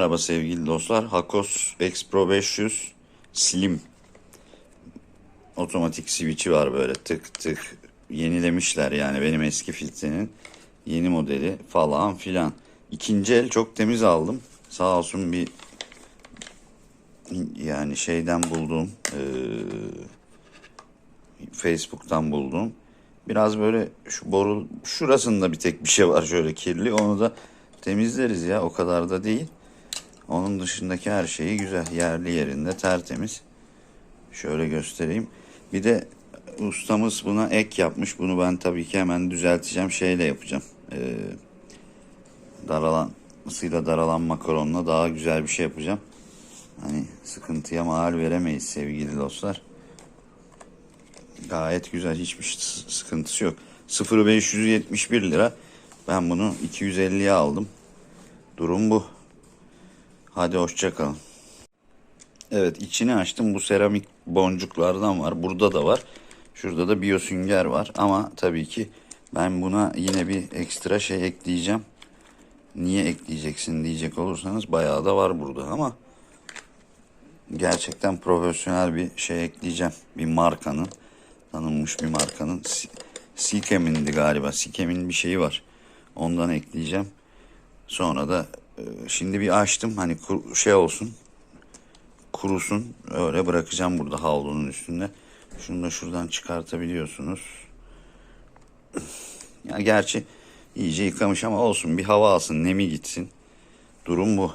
Merhaba sevgili dostlar. Hakos X Pro 500 Slim otomatik switch'i var böyle tık tık yenilemişler yani benim eski filtrenin yeni modeli falan filan. İkinci el çok temiz aldım. Sağ olsun bir yani şeyden bulduğum eee, Facebook'tan buldum. Biraz böyle şu boru şurasında bir tek bir şey var şöyle kirli. Onu da temizleriz ya o kadar da değil. Onun dışındaki her şeyi güzel yerli yerinde tertemiz. Şöyle göstereyim. Bir de ustamız buna ek yapmış. Bunu ben tabii ki hemen düzelteceğim. Şeyle yapacağım. Ee, daralan ısıyla daralan makaronla daha güzel bir şey yapacağım. Hani sıkıntıya mal veremeyiz sevgili dostlar. Gayet güzel. Hiçbir sıkıntısı yok. 0571 lira. Ben bunu 250'ye aldım. Durum bu. Hadi hoşçakalın. Evet içini açtım. Bu seramik boncuklardan var. Burada da var. Şurada da biyosünger var. Ama tabii ki ben buna yine bir ekstra şey ekleyeceğim. Niye ekleyeceksin diyecek olursanız bayağı da var burada ama gerçekten profesyonel bir şey ekleyeceğim. Bir markanın tanınmış bir markanın Si- Sikem'indi galiba. Sikem'in bir şeyi var. Ondan ekleyeceğim. Sonra da şimdi bir açtım hani kur- şey olsun kurusun öyle bırakacağım burada havlunun üstünde. Şunu da şuradan çıkartabiliyorsunuz. Ya gerçi iyice yıkamış ama olsun bir hava alsın nemi gitsin. Durum bu.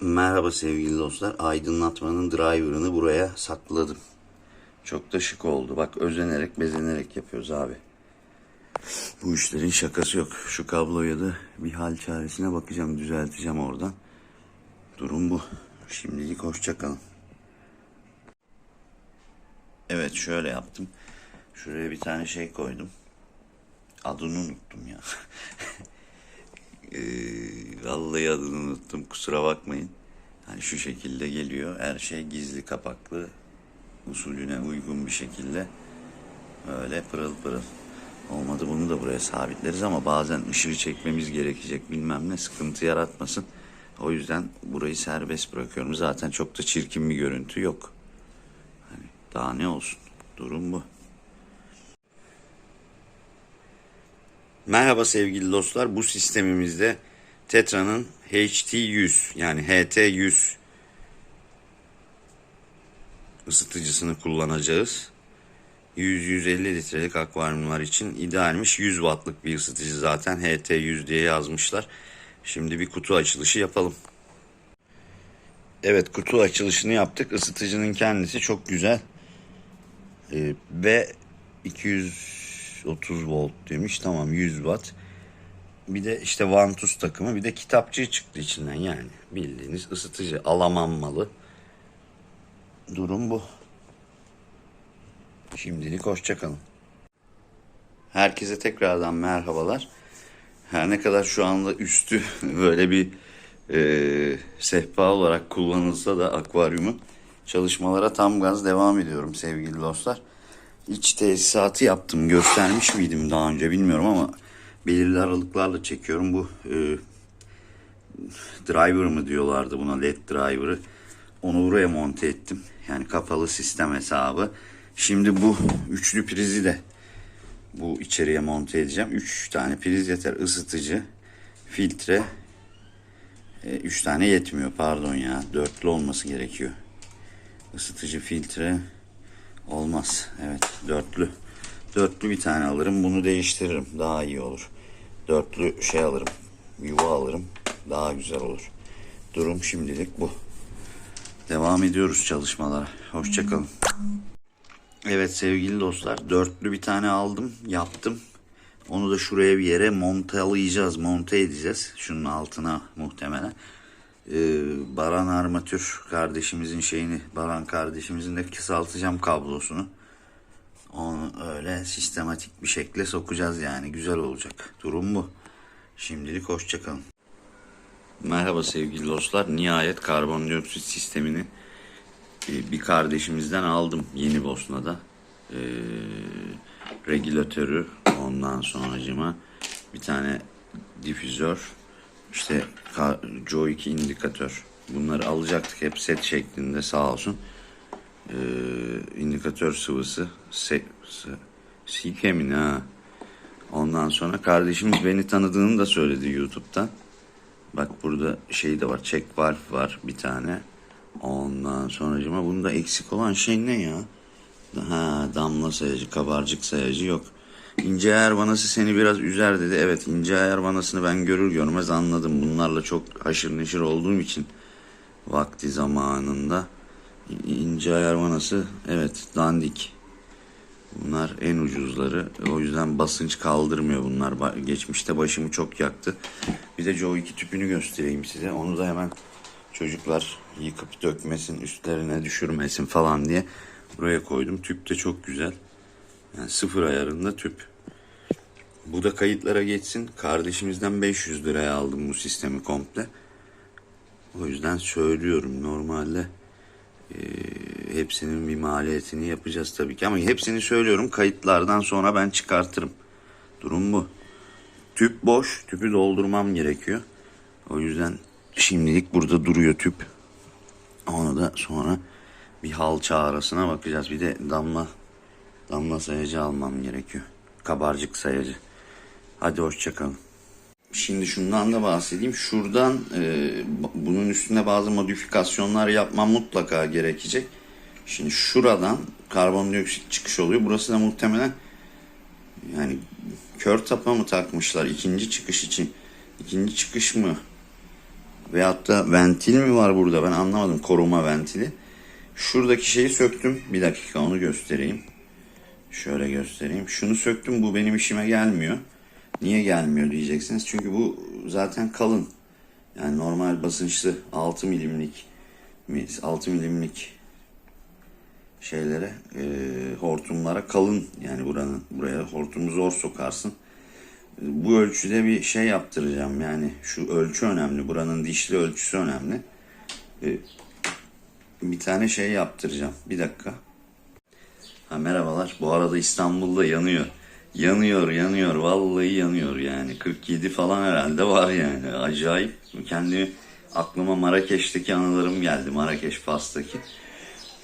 Merhaba sevgili dostlar. Aydınlatmanın driver'ını buraya sakladım. Çok da şık oldu. Bak özenerek bezenerek yapıyoruz abi. Bu işlerin şakası yok. Şu kabloya da bir hal çaresine bakacağım, düzelteceğim oradan. Durum bu. Şimdilik hoşça kalın. Evet şöyle yaptım. Şuraya bir tane şey koydum. Adını unuttum ya. Ee, vallahi adını unuttum kusura bakmayın. Hani şu şekilde geliyor. Her şey gizli kapaklı usulüne uygun bir şekilde öyle pırıl pırıl. Olmadı bunu da buraya sabitleriz ama bazen ışığı çekmemiz gerekecek bilmem ne sıkıntı yaratmasın. O yüzden burayı serbest bırakıyorum. Zaten çok da çirkin bir görüntü yok. Hani daha ne olsun. Durum bu. Merhaba sevgili dostlar. Bu sistemimizde Tetra'nın HT100 yani HT100 ısıtıcısını kullanacağız. 100-150 litrelik akvaryumlar için idealmiş. 100 wattlık bir ısıtıcı zaten HT100 diye yazmışlar. Şimdi bir kutu açılışı yapalım. Evet kutu açılışını yaptık. Isıtıcının kendisi çok güzel. Ee, ve 230 volt demiş. Tamam 100 watt. Bir de işte Vantus takımı bir de kitapçığı çıktı içinden yani. Bildiğiniz ısıtıcı Alaman malı. Durum bu. Şimdilik hoşçakalın. Herkese tekrardan merhabalar. Her ne kadar şu anda üstü böyle bir e, sehpa olarak kullanılsa da akvaryumun çalışmalara tam gaz devam ediyorum sevgili dostlar. İç tesisatı yaptım. Göstermiş miydim daha önce bilmiyorum ama belirli aralıklarla çekiyorum. Bu e, driver mı diyorlardı buna led driver'ı. Onu buraya monte ettim. Yani kapalı sistem hesabı. Şimdi bu üçlü prizi de bu içeriye monte edeceğim. Üç tane priz yeter. Isıtıcı, filtre. E, üç tane yetmiyor pardon ya. Dörtlü olması gerekiyor. Isıtıcı, filtre olmaz. Evet dörtlü. Dörtlü bir tane alırım. Bunu değiştiririm. Daha iyi olur. Dörtlü şey alırım. Yuva alırım. Daha güzel olur. Durum şimdilik bu. Devam ediyoruz çalışmalara. Hoşçakalın. Evet sevgili dostlar dörtlü bir tane aldım yaptım. Onu da şuraya bir yere montalayacağız monte edeceğiz şunun altına muhtemelen. Ee, Baran armatür kardeşimizin şeyini Baran kardeşimizin de kısaltacağım kablosunu. Onu öyle sistematik bir şekilde sokacağız yani güzel olacak. Durum bu. Şimdilik hoşçakalın. Merhaba sevgili dostlar. Nihayet karbondioksit sistemini bir kardeşimizden aldım Yeni Bosna'da. Ee, regülatörü ondan sonracıma bir tane difüzör, işte Joe 2 indikatör. Bunları alacaktık hep set şeklinde sağ olsun. Ee, indikatör sıvısı, se, se, ha? Ondan sonra kardeşimiz beni tanıdığını da söyledi YouTube'dan. Bak burada şey de var, check valve var bir tane. Ondan sonracıma bunda eksik olan şey ne ya? Ha, damla sayacı, kabarcık sayacı yok. İnce ayar vanası seni biraz üzer dedi. Evet ince ayar vanasını ben görür görmez anladım. Bunlarla çok haşır neşir olduğum için vakti zamanında ince ayar vanası evet dandik. Bunlar en ucuzları. O yüzden basınç kaldırmıyor bunlar. Geçmişte başımı çok yaktı. Bir de Joe 2 tüpünü göstereyim size. Onu da hemen çocuklar yıkıp dökmesin, üstlerine düşürmesin falan diye buraya koydum. Tüp de çok güzel. Yani sıfır ayarında tüp. Bu da kayıtlara geçsin. Kardeşimizden 500 liraya aldım bu sistemi komple. O yüzden söylüyorum normalde e, hepsinin bir maliyetini yapacağız tabii ki. Ama hepsini söylüyorum kayıtlardan sonra ben çıkartırım. Durum bu. Tüp boş. Tüpü doldurmam gerekiyor. O yüzden şimdilik burada duruyor tüp. Onu da sonra bir halça arasına bakacağız. Bir de damla damla sayacı almam gerekiyor. Kabarcık sayacı. Hadi hoşçakalın. Şimdi şundan da bahsedeyim. Şuradan e, bunun üstüne bazı modifikasyonlar yapmam mutlaka gerekecek. Şimdi şuradan karbondioksit çıkış oluyor. Burası da muhtemelen yani kör tapa mı takmışlar ikinci çıkış için? İkinci çıkış mı? Veyahut da ventil mi var burada? Ben anlamadım koruma ventili. Şuradaki şeyi söktüm. Bir dakika onu göstereyim. Şöyle göstereyim. Şunu söktüm. Bu benim işime gelmiyor. Niye gelmiyor diyeceksiniz. Çünkü bu zaten kalın. Yani normal basınçlı 6 milimlik 6 milimlik şeylere e, hortumlara kalın yani buranın buraya hortumu zor sokarsın. Bu ölçüde bir şey yaptıracağım yani şu ölçü önemli buranın dişli ölçüsü önemli. E, bir tane şey yaptıracağım bir dakika. Ha, merhabalar. Bu arada İstanbul'da yanıyor. Yanıyor, yanıyor. Vallahi yanıyor yani. 47 falan herhalde var yani. Acayip. Kendi aklıma Marrakeş'teki anılarım geldi. Marrakeş Fas'taki.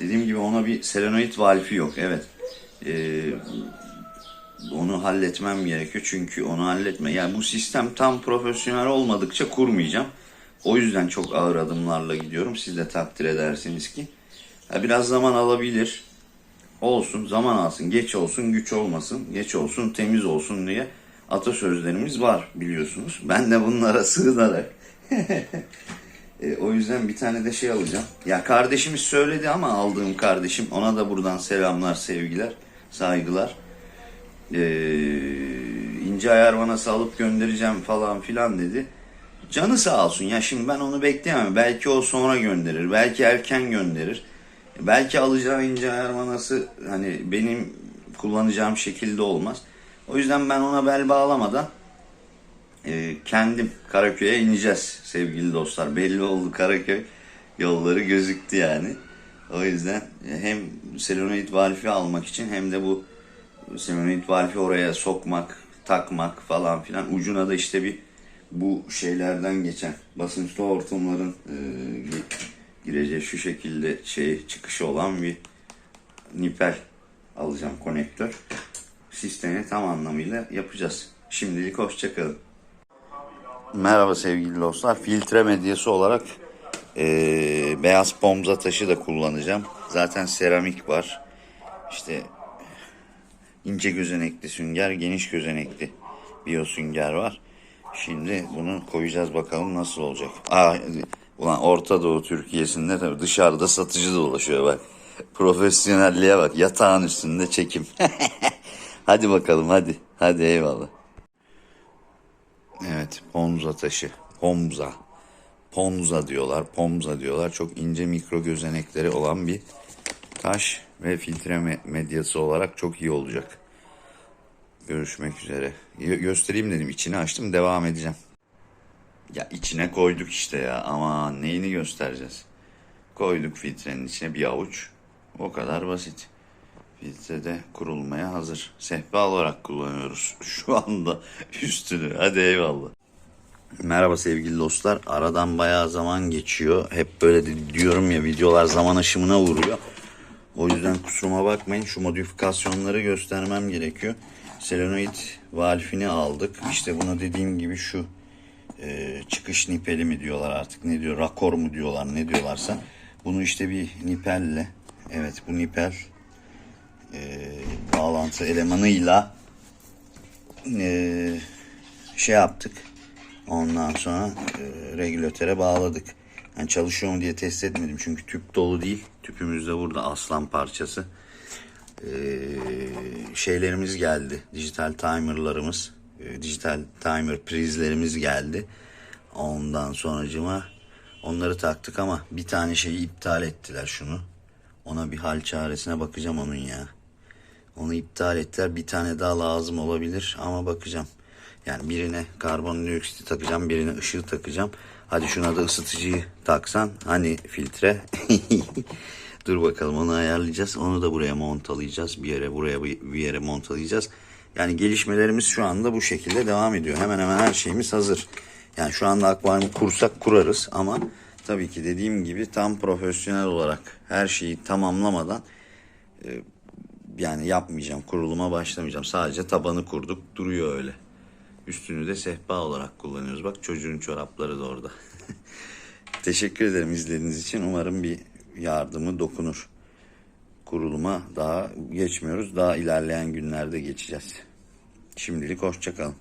Dediğim gibi ona bir selenoid valfi yok. Evet. Ee, onu halletmem gerekiyor. Çünkü onu halletme. Yani bu sistem tam profesyonel olmadıkça kurmayacağım. O yüzden çok ağır adımlarla gidiyorum. Siz de takdir edersiniz ki. Ha, biraz zaman alabilir olsun, zaman alsın, geç olsun, güç olmasın, geç olsun, temiz olsun diye atasözlerimiz var biliyorsunuz. Ben de bunlara sığınarak e, o yüzden bir tane de şey alacağım. Ya kardeşimiz söyledi ama aldığım kardeşim ona da buradan selamlar, sevgiler, saygılar. E, ince ayar vanası alıp göndereceğim falan filan dedi. Canı sağ olsun ya şimdi ben onu bekleyemem. Belki o sonra gönderir, belki erken gönderir. Belki alacağı ince ayar manası hani benim kullanacağım şekilde olmaz. O yüzden ben ona bel bağlamadan e, kendim Karaköy'e ineceğiz sevgili dostlar. Belli oldu Karaköy yolları gözüktü yani. O yüzden hem selenoid valfi almak için hem de bu selenoid valfi oraya sokmak, takmak falan filan. Ucuna da işte bir bu şeylerden geçen basınçlı hortumların e, gireceği şu şekilde şey çıkışı olan bir nipel alacağım konektör. Sistemi tam anlamıyla yapacağız. Şimdilik hoşçakalın. Merhaba sevgili dostlar. Filtre medyası olarak eee, beyaz pomza taşı da kullanacağım. Zaten seramik var. İşte ince gözenekli sünger, geniş gözenekli biyo sünger var. Şimdi bunu koyacağız bakalım nasıl olacak. Aa, ulan Orta Doğu Türkiye'sinde tabii dışarıda satıcı dolaşıyor bak. Profesyonelliğe bak. Yatağın üstünde çekim. hadi bakalım hadi. Hadi eyvallah. Evet Ponza taşı. Pomza. Ponza diyorlar. Pomza diyorlar. Çok ince mikro gözenekleri olan bir taş ve filtre me- medyası olarak çok iyi olacak. Görüşmek üzere. Gö- göstereyim dedim. İçini açtım. Devam edeceğim. Ya içine koyduk işte ya. Ama neyini göstereceğiz? Koyduk filtrenin içine bir avuç. O kadar basit. Filtre de kurulmaya hazır. Sehpa olarak kullanıyoruz şu anda üstünü. Hadi eyvallah. Merhaba sevgili dostlar. Aradan bayağı zaman geçiyor. Hep böyle diyorum ya videolar zaman aşımına vuruyor. O yüzden kusuruma bakmayın. Şu modifikasyonları göstermem gerekiyor. Selenoid valfini aldık. İşte buna dediğim gibi şu e, çıkış nipeli mi diyorlar artık ne diyor rakor mu diyorlar ne diyorlarsa. Bunu işte bir nipelle evet bu nipel e, bağlantı elemanıyla e, şey yaptık. Ondan sonra e, regülatöre bağladık. Yani çalışıyor mu diye test etmedim. Çünkü tüp dolu değil. Tüpümüz de burada aslan parçası. E, şeylerimiz geldi. Dijital timerlarımız. e, dijital timer prizlerimiz geldi. Ondan sonracıma onları taktık ama bir tane şeyi iptal ettiler şunu. Ona bir hal çaresine bakacağım onun ya. Onu iptal ettiler. Bir tane daha lazım olabilir ama bakacağım. Yani birine karbondioksiti takacağım, birine ışığı takacağım. Hadi şuna da ısıtıcıyı taksan. Hani filtre. Dur bakalım onu ayarlayacağız. Onu da buraya montalayacağız. Bir yere buraya bir yere montalayacağız. Yani gelişmelerimiz şu anda bu şekilde devam ediyor. Hemen hemen her şeyimiz hazır. Yani şu anda akvaryum kursak kurarız ama tabii ki dediğim gibi tam profesyonel olarak her şeyi tamamlamadan yani yapmayacağım. Kuruluma başlamayacağım. Sadece tabanı kurduk. Duruyor öyle. Üstünü de sehpa olarak kullanıyoruz. Bak çocuğun çorapları da orada. Teşekkür ederim izlediğiniz için. Umarım bir yardımı dokunur. Kuruluma daha geçmiyoruz. Daha ilerleyen günlerde geçeceğiz. Şimdilik hoşçakalın.